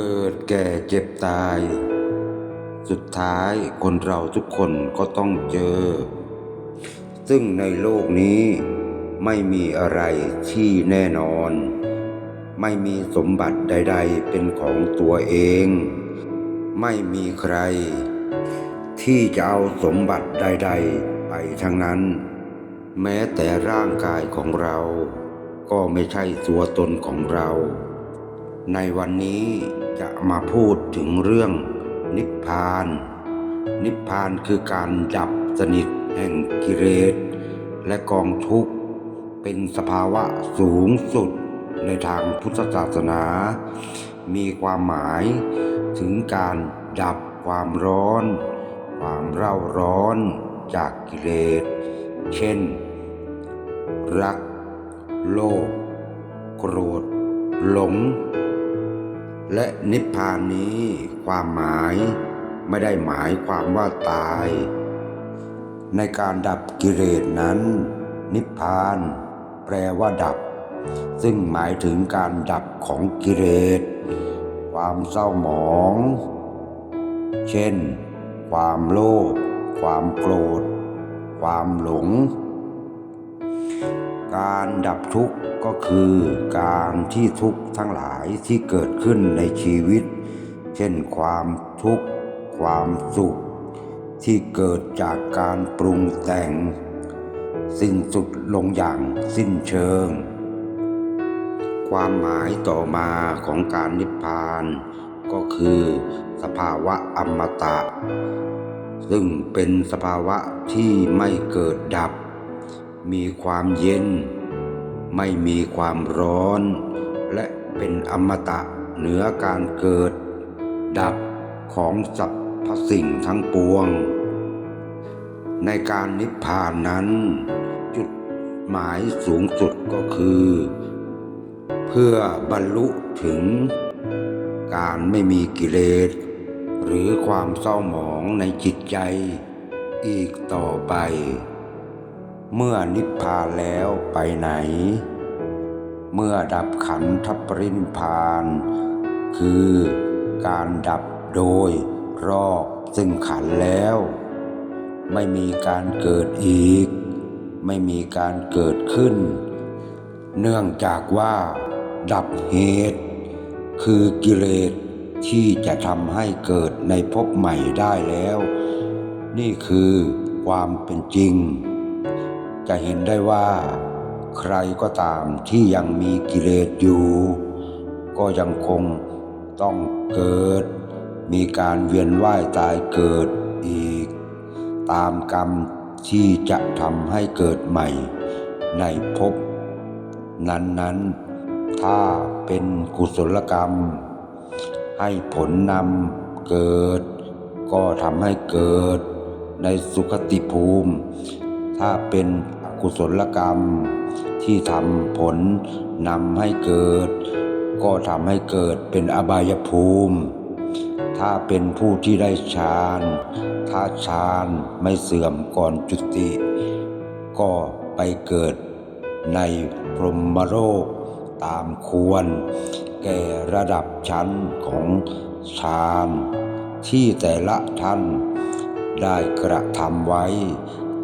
เกิดแก่เจ็บตาย สุดท้ายคนเราทุกคนก็ต้องเจอ ซึ่งในโลกนี้ไม่มีอะไรที่แน่นอน ไม่มีสมบัติใด ๆ เป็นของตัวเอง ไม่มีใคร ที่จะเอาสมบัติใด ๆ ไปทั้งนั้น แม้แต่ร่างกายของเรา ก็ไม่ใช่ตัวตนของเราในวันนี้ จะมาพูดถึงเรื่องนิพพาน นิพพานคือการดับสนิทแห่งกิเลสและกองทุกข์ เป็นสภาวะสูงสุดในทางพุทธศาสนา มีความหมายถึงการดับความร้อน ความเร่าร้อนจากกิเลส เช่น รัก โลภโกรธ หลง และนิพพานนี้ ความหมายไม่ได้หมายความว่าตาย ในการดับกิเลสนั้น นิพพาน แปลว่าดับ ซึ่งหมายถึงการดับของกิเลสความเศร้าหมอง เช่น ความโลภความโกรธ ความหลง การดับทุกข์ก็คือการที่ทุกข์ทั้งหลายที่เกิดขึ้นในชีวิต เช่นความทุกข์ ความสุข ที่เกิดจากการปรุงแต่ง สิ้นสุดลงอย่างสิ้นเชิง ความหมายต่อมาของการนิพพาน ก็คือสภาวะอมตะ ซึ่งเป็นสภาวะที่ไม่เกิดดับ มีความเย็น ไม่มีความร้อน และเป็นอมตะเหนือการเกิด ดับของสรรพสิ่งทั้งปวง ในการนิพพานนั้น จุดหมายสูงสุดก็คือ เพื่อบรรลุถึงการไม่มีกิเลส หรือความเศร้าหมองในจิตใจอีกต่อไป เมื่อนิพพานแล้วไปไหน เมื่อดับขันธปรินิพพาน คือการดับโดยรอบซึ่งขันแล้ว ไม่มีการเกิดอีก ไม่มีการเกิดขึ้น เนื่องจากว่า ดับเหตุ คือกิเลสที่จะทำให้เกิดในภพใหม่ได้แล้ว นี่คือความเป็นจริง จะเห็นได้ว่า ใครก็ตามที่ยังมีกิเลสอยู่ ก็ยังคงต้องเกิด มีการเวียนว่ายตายเกิดอีก ตามกรรมที่จะทำให้เกิดใหม่ ในภพนั้นๆ ถ้าเป็นกุศลกรรม ให้ผลนำเกิด ก็ทำให้เกิดในสุคติภูมิ ถ้าเป็น กุศลกรรม ที่ทำผลนำให้เกิด ก็ทำให้เกิดเป็นอบายภูมิ ถ้าเป็นผู้ที่ได้ฌานถ้าฌานไม่เสื่อมก่อนจุติ ก็ไปเกิดในพรหมโลกตามควร แก่ระดับชั้นของฌานที่แต่ละท่านได้กระทำไว้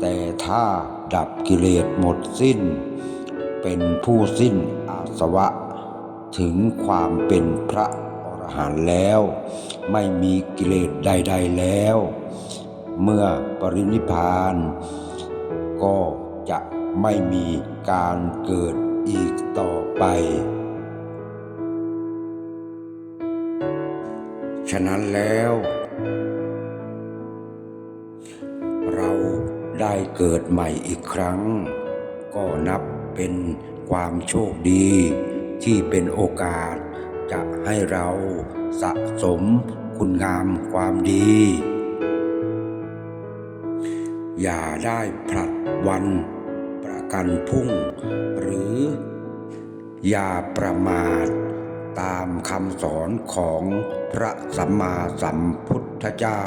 แต่ถ้า ดับกิเลสหมดสิ้น เป็นผู้สิ้นอาสวะ ถึงความเป็นพระอรหันต์แล้ว ไม่มีกิเลสใด ๆแล้ว เมื่อปรินิพาน ก็จะไม่มีการเกิดอีกต่อไป ฉะนั้นแล้ว ได้เกิดใหม่อีกครั้ง ก็นับเป็นความโชคดี ที่เป็นโอกาส จะให้เราสะสมคุณงามความดี อย่าได้ผลัดวันประกันพุ่ง หรือ อย่าประมาทตามคำสอนของพระสัมมาสัมพุทธเจ้า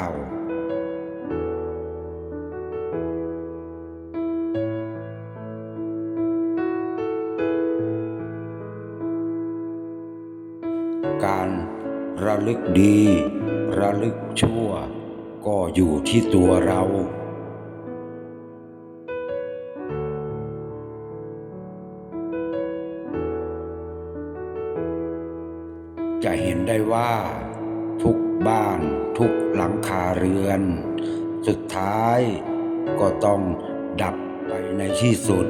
ระลึกดี ระลึกชั่ว ก็อยู่ที่ตัวเราจะเห็นได้ว่า ทุกบ้านทุกหลังคาเรือน สุดท้ายก็ต้องดับไปในที่สุด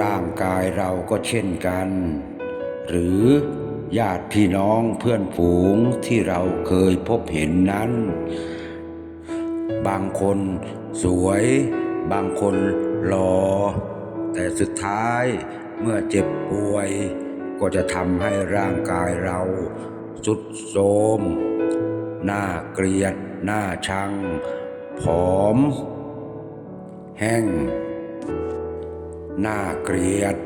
ร่างกายเราก็เช่นกัน หรือญาติพี่น้องเพื่อนฝูงที่เราเคยพบเห็นนั้น บางคนสวย บางคนหลอ่อแต่สุดท้ายเมื่อเจ็บป่วย ก็จะทำให้ร่างกายเราสุดโทรมน่าเกลียด หน่าชัง ผอม แห้ง หน่าเกลียด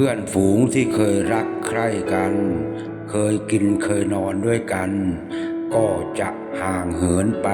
พื่อนฝูงที่เคยรักใคร่กัน เคยกินเคยนอนด้วยกัน ก็จะห่างเหินไป